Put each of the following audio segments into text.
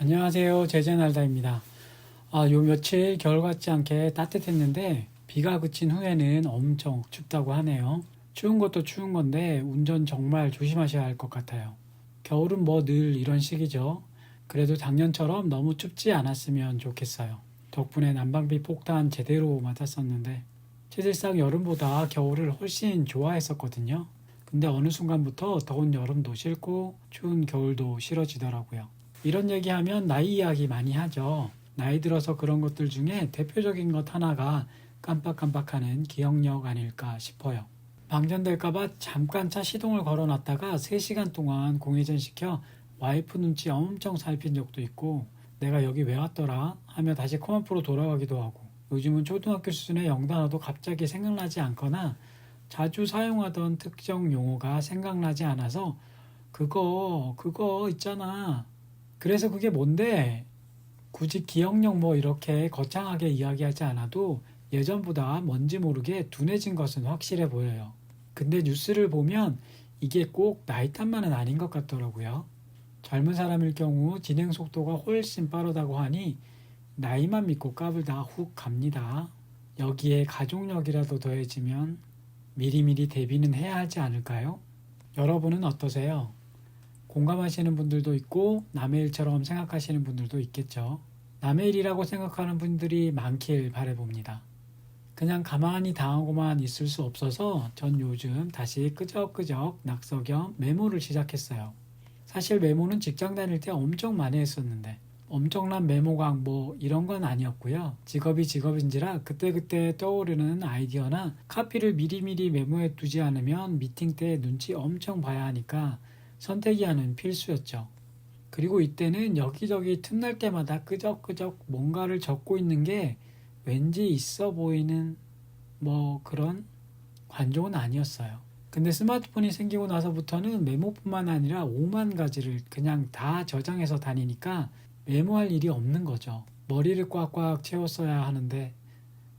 안녕하세요. 제재날다입니다. 아, 요 며칠 겨울 같지 않게 따뜻했는데 비가 그친 후에는 엄청 춥다고 하네요. 추운 것도 추운 건데 운전 정말 조심하셔야 할 것 같아요. 겨울은 뭐 늘 이런 시기죠. 그래도 작년처럼 너무 춥지 않았으면 좋겠어요. 덕분에 난방비 폭탄 제대로 맞았었는데 사실상 여름보다 겨울을 훨씬 좋아했었거든요. 근데 어느 순간부터 더운 여름도 싫고 추운 겨울도 싫어지더라고요. 이런 얘기하면 나이 이야기 많이 하죠. 나이 들어서 그런 것들 중에 대표적인 것 하나가 깜빡깜빡하는 기억력 아닐까 싶어요. 방전될까봐 잠깐 차 시동을 걸어놨다가 3시간 동안 공회전 시켜 와이프 눈치 엄청 살핀 적도 있고 내가 여기 왜 왔더라 하며 다시 컴앞으로 돌아가기도 하고 요즘은 초등학교 수준의 영단어도 갑자기 생각나지 않거나 자주 사용하던 특정 용어가 생각나지 않아서 그거 그거 있잖아 그래서 그게 뭔데 굳이 기억력 뭐 이렇게 거창하게 이야기하지 않아도 예전보다 뭔지 모르게 둔해진 것은 확실해 보여요. 근데 뉴스를 보면 이게 꼭 나이 탓만은 아닌 것 같더라고요. 젊은 사람일 경우 진행 속도가 훨씬 빠르다고 하니 나이만 믿고 까불다 훅 갑니다. 여기에 가족력이라도 더해지면 미리미리 대비는 해야 하지 않을까요? 여러분은 어떠세요? 공감하시는 분들도 있고 남의 일처럼 생각하시는 분들도 있겠죠. 남의 일이라고 생각하는 분들이 많길 바라봅니다. 그냥 가만히 당하고만 있을 수 없어서 전 요즘 다시 끄적끄적 낙서 겸 메모를 시작했어요. 사실 메모는 직장 다닐 때 엄청 많이 했었는데 엄청난 메모강 뭐 이런 건 아니었고요. 직업이 직업인지라 그때그때 떠오르는 아이디어나 카피를 미리미리 메모해 두지 않으면 미팅 때 눈치 엄청 봐야 하니까 선택이 하는 필수였죠. 그리고 이때는 여기저기 틈날 때마다 끄적끄적 뭔가를 적고 있는 게 왠지 있어 보이는 뭐 그런 관종은 아니었어요. 근데 스마트폰이 생기고 나서부터는 메모뿐만 아니라 5만 가지를 그냥 다 저장해서 다니니까 메모할 일이 없는 거죠. 머리를 꽉꽉 채웠어야 하는데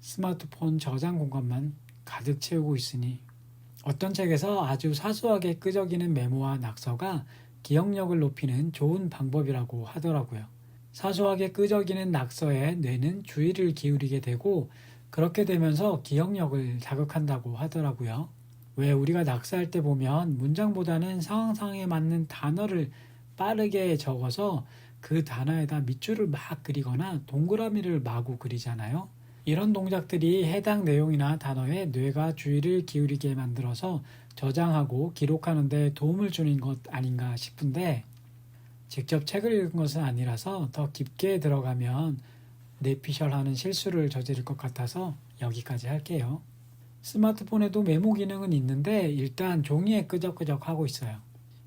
스마트폰 저장 공간만 가득 채우고 있으니 어떤 책에서 아주 사소하게 끄적이는 메모와 낙서가 기억력을 높이는 좋은 방법이라고 하더라고요. 사소하게 끄적이는 낙서에 뇌는 주의를 기울이게 되고 그렇게 되면서 기억력을 자극한다고 하더라고요. 왜 우리가 낙서할 때 보면 문장보다는 상황상에 맞는 단어를 빠르게 적어서 그 단어에다 밑줄을 막 그리거나 동그라미를 마구 그리잖아요. 이런 동작들이 해당 내용이나 단어에 뇌가 주의를 기울이게 만들어서 저장하고 기록하는 데 도움을 주는 것 아닌가 싶은데 직접 책을 읽은 것은 아니라서 더 깊게 들어가면 뇌피셜 하는 실수를 저지를 것 같아서 여기까지 할게요. 스마트폰에도 메모 기능은 있는데 일단 종이에 끄적끄적 하고 있어요.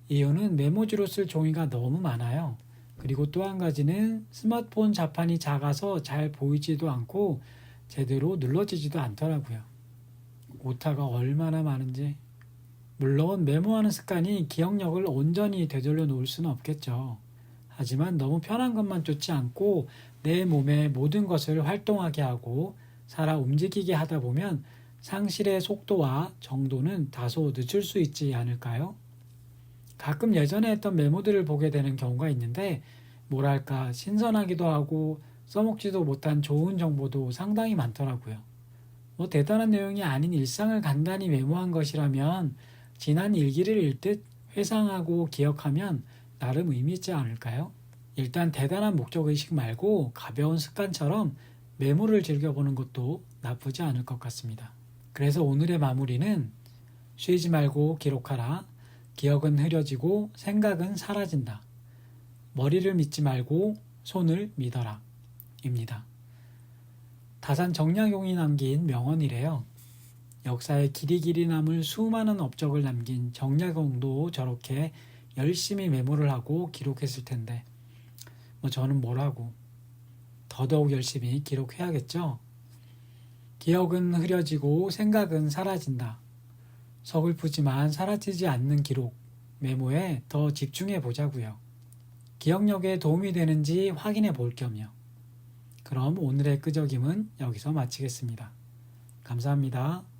이유는 메모지로 쓸 종이가 너무 많아요. 그리고 또 한 가지는 스마트폰 자판이 작아서 잘 보이지도 않고 제대로 눌러지지도 않더라고요. 오타가 얼마나 많은지. 물론 메모하는 습관이 기억력을 온전히 되돌려 놓을 수는 없겠죠. 하지만 너무 편한 것만 쫓지 않고 내 몸의 모든 것을 활동하게 하고 살아 움직이게 하다 보면 상실의 속도와 정도는 다소 늦출 수 있지 않을까요? 가끔 예전에 했던 메모들을 보게 되는 경우가 있는데 뭐랄까 신선하기도 하고 써먹지도 못한 좋은 정보도 상당히 많더라고요. 뭐 대단한 내용이 아닌 일상을 간단히 메모한 것이라면 지난 일기를 읽듯 회상하고 기억하면 나름 의미 있지 않을까요? 일단 대단한 목적의식 말고 가벼운 습관처럼 메모를 즐겨보는 것도 나쁘지 않을 것 같습니다. 그래서 오늘의 마무리는 쉬지 말고 기록하라. 기억은 흐려지고 생각은 사라진다. 머리를 믿지 말고 손을 믿어라. 입니다. 다산 정약용이 남긴 명언이래요. 역사에 길이 길이 남을 수많은 업적을 남긴 정약용도 저렇게 열심히 메모를 하고 기록했을 텐데 뭐 저는 뭐라고 더더욱 열심히 기록해야겠죠. 기억은 흐려지고 생각은 사라진다. 서글프지만 사라지지 않는 기록, 메모에 더 집중해 보자고요. 기억력에 도움이 되는지 확인해 볼 겸요. 그럼 오늘의 끄적임은 여기서 마치겠습니다. 감사합니다.